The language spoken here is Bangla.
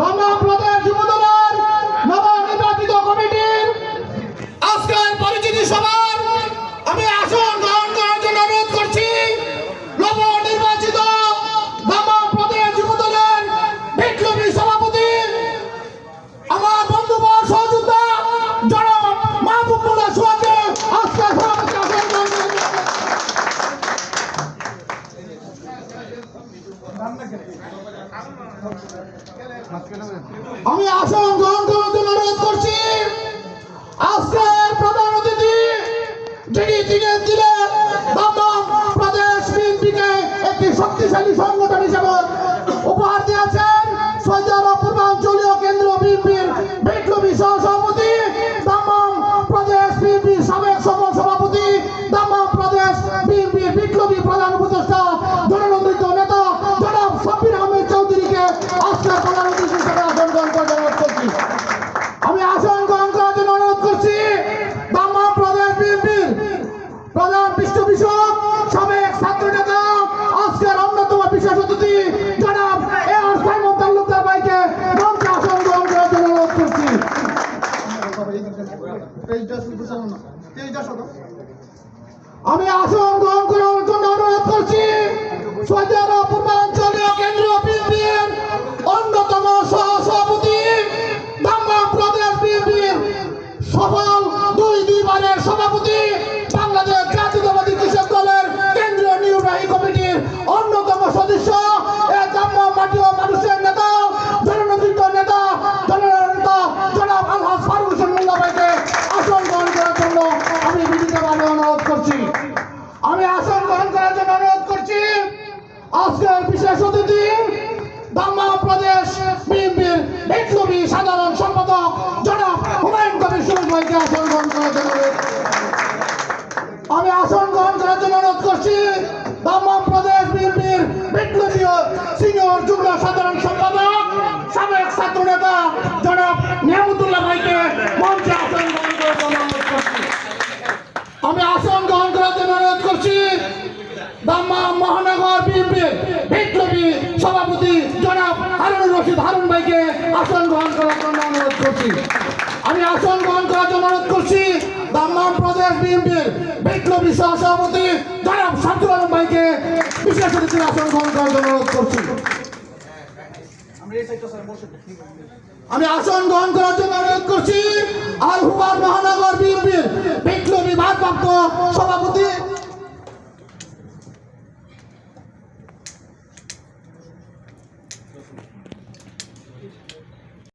Vamos aplaudir. আমি আসন গ্রহণ করার জন্য অনুরোধ করছি। আজকে আমি আসন গ্রহণ করার জন্য অনুরোধ করছি। সৌদি আজকের বিশেষ অতিথি বাংলা প্রদেশ বিএনপির বিপ্লবী সাধারণ সম্পাদক জনাব হুমায়ুন কবির সুরেশ ভাইকে আসন গ্রহণ করার জন্য আমি আসন গ্রহণ করার জন্য অনুরোধ করছি দাম্মাম প্রদেশ বিএনপির বিপ্লবী সিনিয়র যুগ্ম সাধারণ সম্পাদক সাবেক ছাত্র নেতা জনাব নিয়ামতুল্লাহ ভাইকে মঞ্চে আসন গ্রহণ করার জন্য অনুরোধ করছি আমি আসন গ্রহণ করার জন্য অনুরোধ করছি দাম্মাম মহানগর বিএনপির বিপ্লবী সভাপতি জনাব হারুনুর রশিদ হারুন ভাইকে আসন গ্রহণ করার জন্য অনুরোধ করছি। আমি আসন গ্রহণ করার জন্য অনুরোধ করছি দাম্মাম প্রদেশ বিএনপির বিপ্লবী সহসভাপতি জনাব শামসুল আলম ভাইকে বিশেষ অতিথির আসন গ্রহণ করার জন্য অনুরোধ করছি। আমি আসন গ্রহণ করার জন্য অনুরোধ করছি